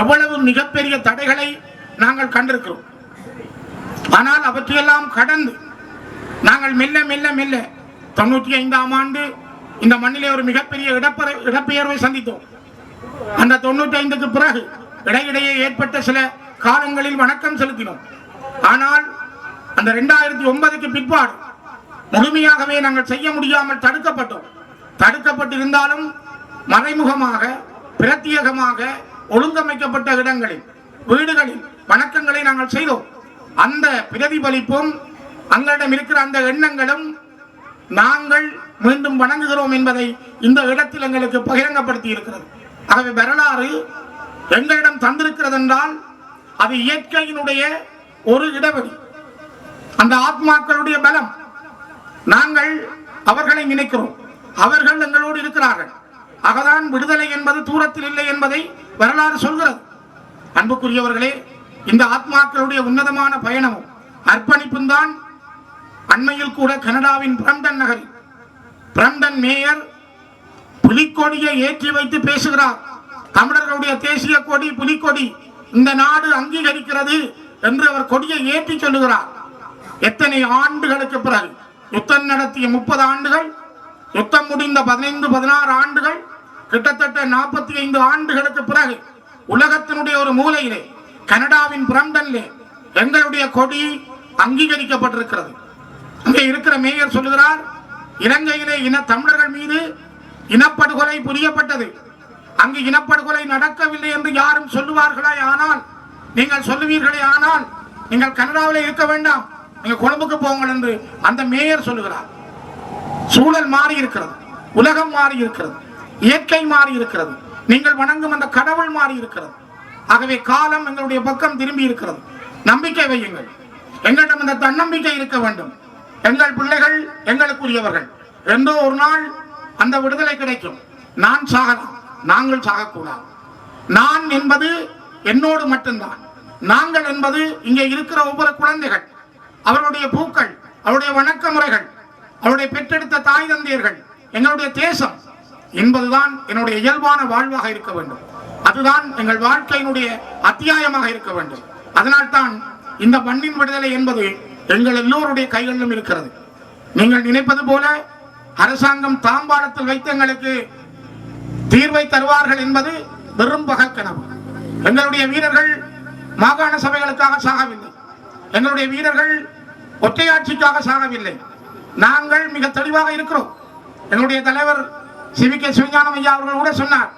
எவ்வளவு மிகப்பெரிய தடைகளை நாங்கள் கண்டிருக்கிறோம். ஆனால் அவற்றையெல்லாம் கடந்து நாங்கள் மெல்ல மெல்ல மெல்ல தொண்ணூற்றி ஐந்தாம் ஆண்டு இந்த மண்ணிலே ஒரு மிகப்பெரிய இடப்பெற இடப்பெயர்வை சந்தித்தோம். அந்த தொண்ணூற்றி ஐந்துக்கு பிறகு இடையிடையே ஏற்பட்ட சில காலங்களில் வணக்கம் செலுத்தினோம். ஆனால் அந்த ரெண்டாயிரத்தி ஒன்பதுக்கு பிற்பாடு முழுமையாகவே நாங்கள் செய்ய முடியாமல் தடுக்கப்பட்டோம். தடுக்கப்பட்டிருந்தாலும் மறைமுகமாக பிரத்யேகமாக ஒழுங்கமைக்கப்பட்ட இடங்களில் வீடுகளில் வணக்கங்களை நாங்கள் செய்தோம். அந்த பிரதிபலிப்பும் அங்களிடம் இருக்கிற அந்த எண்ணங்களும் நாங்கள் மீண்டும் வணங்குகிறோம் என்பதை இந்த இடத்தில் எங்களுக்கு பகிரங்கப்படுத்தி இருக்கிறது ஆகவே வரலாறு எங்களிடம் தந்திருக்கிறது என்றால் அது இயற்கையினுடைய ஒரு இடவெளி. அந்த ஆத்மாக்களுடைய பலம். நாங்கள் அவர்களை நினைக்கிறோம். அவர்கள் எங்களோடு இருக்கிறார்கள். ஆகதான் விடுதலை என்பது தூரத்தில் இல்லை என்பதை வரலாறு சொல்கிறது. அன்புக்குரியவர்களே இந்த ஆத்மாக்களுடைய உன்னதமான பயணமும் அர்ப்பணிப்பும் தான் அண்மையில் கூட கனடாவின் பிரம்டன் நகரில். பிரம்டன் மேயர் புலிக்கொடியை ஏற்றி வைத்து பேசுகிறார். தமிழர்களுடைய தேசிய கொடி புலிக்கொடி இந்த நாடு அங்கீகரிக்கிறது என்று அவர் கொடியை ஏற்றி சொல்லுகிறார். எத்தனை ஆண்டுகளுக்கு பிறகு? யுத்தம் நடத்திய முப்பது ஆண்டுகள் யுத்தம் முடிந்த பதினைந்து பதினாறு ஆண்டுகள் கிட்டத்தட்ட நாற்பத்தி ஐந்து ஆண்டுகளுக்கு பிறகு உலகத்தினுடைய ஒரு மூலையிலே கனடாவின் பிரம்டன்லே எங்களுடைய கொடி அங்கீகரிக்கப்பட்டிருக்கிறது. அங்கே இருக்கிற மேயர் சொல்லுகிறார் இலங்கையிலே இன தமிழர்கள் மீது இனப்படுகொலை புரியப்பட்டது. அங்கு இனப்படுகொலை நடக்கவில்லை என்று யாரும் சொல்லுவார்களே ஆனால் நீங்கள் சொல்லுவீர்களே ஆனால் நீங்கள் கனடாவில் இருக்க வேண்டாம். நீங்க கொழும்புக்கு போங்கள் என்று அந்த மேயர் சொல்லுகிறார். சூழல் மாறி இருக்கிறது உலகம் மாறி இருக்கிறது இயற்கை மாறி இருக்கிறது நீங்கள் வணங்கும் அந்த கடவுள் மாறி இருக்கிறது ஆகவே காலம் எங்களுடைய பக்கம் திரும்பி இருக்கிறது. நம்பிக்கை வையுங்கள். எங்களிடம் அந்த தன்னம்பிக்கை இருக்க வேண்டும். எங்கள் பிள்ளைகள் எங்களுக்குரியவர்கள். என்றோ ஒரு நாள் அந்த விடுதலை கிடைக்கும். நான் சாகலாம். நாங்கள் சாகக்கூடாது. நான் என்பது என்னோடு மட்டும்தான். நாங்கள் என்பது இங்கே இருக்கிற ஒவ்வொரு குழந்தைகள். அவருடைய பூக்கள் அவருடைய வணக்க முறைகள் அவருடைய பெற்றெடுத்த தாய் தந்தையர்கள் எங்களுடைய தேசம். என்பதுதான் என்னுடைய இயல்பான வாழ்வாக இருக்க வேண்டும். அதுதான் எங்கள் வாழ்க்கையினுடைய அத்தியாயமாக இருக்க வேண்டும். அதனால்தான் இந்த மண்ணின் விடுதலை என்பது எங்கள் எல்லோருடைய கைகளிலும் இருக்கிறது. நீங்கள் நினைப்பது போல அரசாங்கம் தாம்பாளத்தில் வைத்து எங்களுக்கு தீர்வை தருவார்கள் என்பது வெறும் பகக்கனவு எங்களுடைய வீரர்கள் மாகாண சபைகளுக்காக சாகவில்லை. எங்களுடைய வீரர்கள் ஒற்றையாட்சிக்காக சாகவில்லை. நாங்கள் மிக தெளிவாக இருக்கிறோம். எங்களுடைய தலைவர் சிவி கே சிவஞானம் ஐயா அவர்கள் கூட சொன்னார்.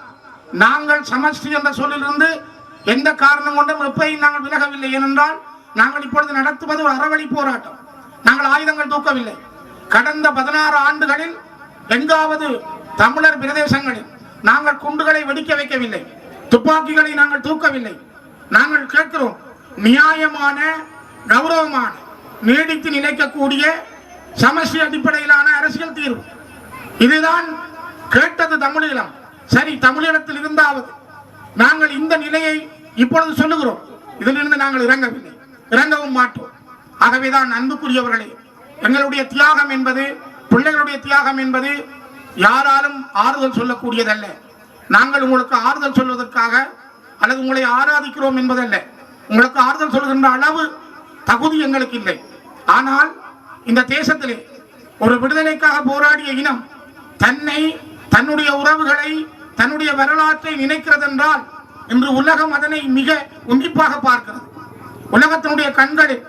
நாங்கள் சமஷ்டி என்ற சொல்லிலிருந்து எந்த காரணம் கொண்டும் எப்பையும் நாங்கள் விலகவில்லை. ஏனென்றால் நாங்கள் இப்பொழுது நடத்துவது ஒரு அறவழி போராட்டம். நாங்கள் ஆயுதங்கள் தூக்கவில்லை. கடந்த பதினாறு ஆண்டுகளில் எங்காவது தமிழர் பிரதேசங்களில் நாங்கள் குண்டுகளை வெடிக்க வைக்கவில்லை. துப்பாக்கிகளை நாங்கள் தூக்கவில்லை. நாங்கள் கேட்கிறோம் நியாயமான கௌரவமான நீடித்து நிலைக்கக்கூடிய சமஸ்டி அடிப்படையிலான அரசியல் தீர்வு. இதுதான் கேட்டது தமிழீழம். சரி தமிழீழத்தில் இருந்தாவது நாங்கள் இந்த நிலையை இப்பொழுது சொல்லுகிறோம். இதிலிருந்து நாங்கள் இறங்கவில்லை. இறங்கவும் மாட்டோம். ஆகவேதான் அன்புக்குரியவர்களே எங்களுடைய தியாகம் என்பது பிள்ளைகளுடைய தியாகம் என்பது யாராலும் ஆறுதல் சொல்லக்கூடியதல்ல. நாங்கள் உங்களுக்கு ஆறுதல் சொல்வதற்காக அல்லது உங்களை ஆராதிக்கிறோம் என்பதல்ல. உங்களுக்கு ஆறுதல் சொல்கின்ற அளவு தகுதி எங்களுக்கு இல்லை. ஆனால் இந்த தேசத்திலே ஒரு விடுதலைக்காக போராடிய இனம் தன்னை தன்னுடைய உறவுகளை தன்னுடைய வரலாற்றை நினைக்கிறது என்றால் இன்று உலகம் அதனை மிக உன்னிப்பாக பார்க்கிறது. உலகத்தினுடைய கண்களில்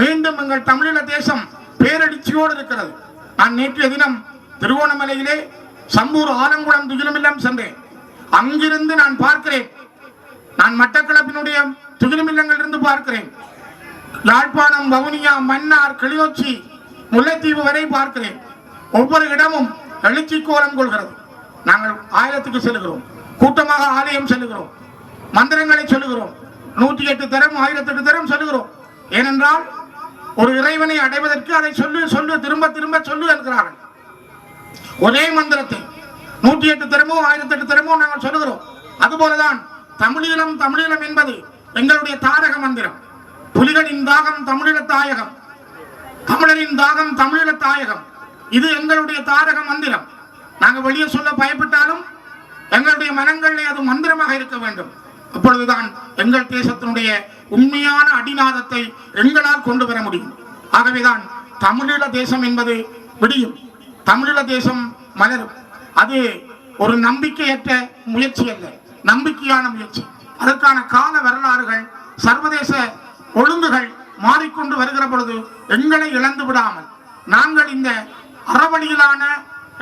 மீண்டும் எங்கள் தமிழீழ தேசம் பேரடிச்சியோடு இருக்கிறது. நான் நேற்றைய தினம் திருவோணமலையிலே சம்பூர் ஆலங்குளம் துகிலுமில்லம் சென்றேன். அங்கிருந்து நான் பார்க்கிறேன். நான் மட்டக்களப்பினுடைய துகிலுமில்லங்கள் இருந்து பார்க்கிறேன். யாழ்ப்பாணம் வவுனியா மன்னார் கிளிநொச்சி முல்லைத்தீவு வரை பார்க்கிறேன். ஒவ்வொரு இடமும் எழுச்சி கோலம் கொள்கிறது. நாங்கள் ஆயிரத்துக்கு செல்கிறோம் கூட்டமாக ஆலயம் செல்லுகிறோம். மந்திரங்களை சொல்லுகிறோம். நூற்றி எட்டு தரம் ஆயிரத்தி எட்டு தரம் சொல்லுகிறோம். ஏனென்றால் ஒரு இறைவனை அடைவதற்கு அதை சொல்லு சொல்லு திரும்ப திரும்ப சொல்லு என்கிறார்கள். ஒரே மந்திரத்தை நூற்றி எட்டு திறமோ ஆயிரத்தி எட்டு திறமோ நாங்கள் சொல்லுகிறோம். அதுபோலதான் தமிழீழம் தமிழீழம் என்பது எங்களுடைய தாரக மந்திரம். புலிகளின் தாகம் தமிழீழ தாயகம். தமிழரின் தாகம் தமிழீழ தாயகம். இது எங்களுடைய தாரக மந்திரம். நாங்கள் வெளியே சொல்ல பயப்பட்டாலும் எங்களுடைய மனங்களிலே அது மந்திரமாக இருக்க வேண்டும். அப்பொழுதுதான் எங்கள் தேசத்தினுடைய உண்மையான அடிநாதத்தை எங்களால் கொண்டு வர முடியும். ஆகவேதான் தமிழீழ தேசம் என்பது விடியும். தமிழீழ தேசம் மலரும். அது ஒரு நம்பிக்கையற்ற முயற்சி அல்ல. நம்பிக்கையான முயற்சி. அதற்கான கால வரலாறுகள் சர்வதேச ஒழுங்குகள் மாறிக்கொண்டு வருகிற பொழுது எங்களை இழந்து விடாமல் நாங்கள் இந்த அறவழியிலான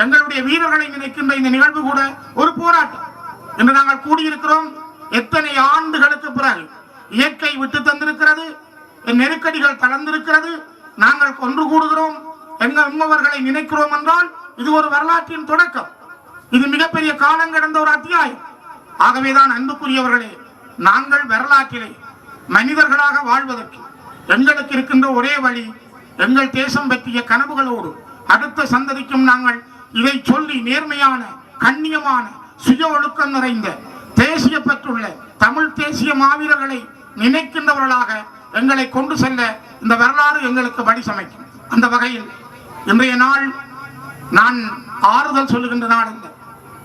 எங்களுடைய வீரர்களை நினைக்கின்ற இந்த நிகழ்வு கூட ஒரு போராட்டம் என்று நாங்கள் கூடியிருக்கிறோம் எத்தனை ஆண்டுகளுக்கு பிறகு இயற்கை விட்டு தந்திருக்கிறது நெருக்கடிகள் தளர்ந்திருக்கிறது நாங்கள் ஒன்று கூடுகிறோம் எங்கள் உண்மவர்களை நினைக்கிறோம் என்றால் இது ஒரு வரலாற்றின் தொடக்கம். இது மிகப்பெரிய காலம் கடந்த ஒரு அத்தியாயம். ஆகவேதான் அன்புக்குரியவர்களே நாங்கள் வரலாற்றிலே மனிதர்களாக வாழ்வதற்கு எங்களுக்கு இருக்கின்ற ஒரே வழி எங்கள் தேசம் பற்றிய கனவுகளோடு அடுத்த சந்ததிக்கும் நாங்கள் இதை சொல்லி நேர்மையான கண்ணியமான சுய ஒழுக்கம் நிறைந்த தேசிய பெற்றுள்ள தமிழ் தேசிய மாவீரர்களை நினைக்கின்றவர்களாக எங்களை கொண்டு செல்ல இந்த வரலாறு எங்களுக்கு வழி சமைக்கும். அந்த வகையில் இன்றைய நாள் நான் ஆறுதல் சொல்லுகின்ற நாள் அல்ல.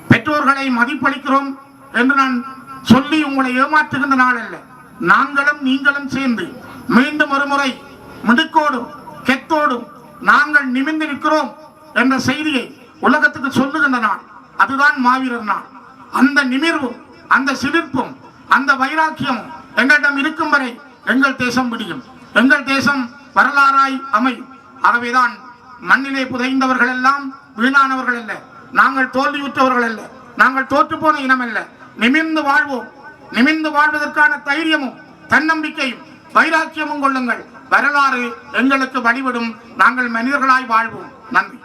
பெற்றோர்களை மதிப்பளிக்கிறோம் என்று நான் சொல்லி உங்களை ஏமாற்றுகின்ற நாள் அல்ல. நாங்களும் நீங்களும் சேர்ந்து மீண்டும் ஒரு முறை மிடுக்கோடும் கெத்தோடும் நாங்கள் நிமிர்ந்து நிற்கிறோம் என்ற செய்தியை உலகத்துக்கு சொல்லுகின்ற நாள். அதுதான் மாவீரர் நாள். அந்த நிமிர்வும் அந்த சிலிர்ப்பும் அந்த வைராக்கியமும் எங்களிடம் இருக்கும் வரை எங்கள் தேசம் விடியும். எங்கள் தேசம் வரலாறாய் அமையும். ஆகவேதான் மண்ணிலே புதைந்தவர்கள் எல்லாம் வீணானவர்கள் அல்ல. நாங்கள் தோல்வியுற்றவர்கள் அல்ல. நாங்கள் தோற்று போன இனம் அல்ல. நிமிர்ந்து வாழ்வோம். நிமிர்ந்து வாழ்வதற்கான தைரியமும் தன்னம்பிக்கையும் வைராக்கியமும் கொள்ளுங்கள். வரலாறு எங்களுக்கு வழிவிடும் நாங்கள் மனிதர்களாய் வாழ்வோம். நன்றி.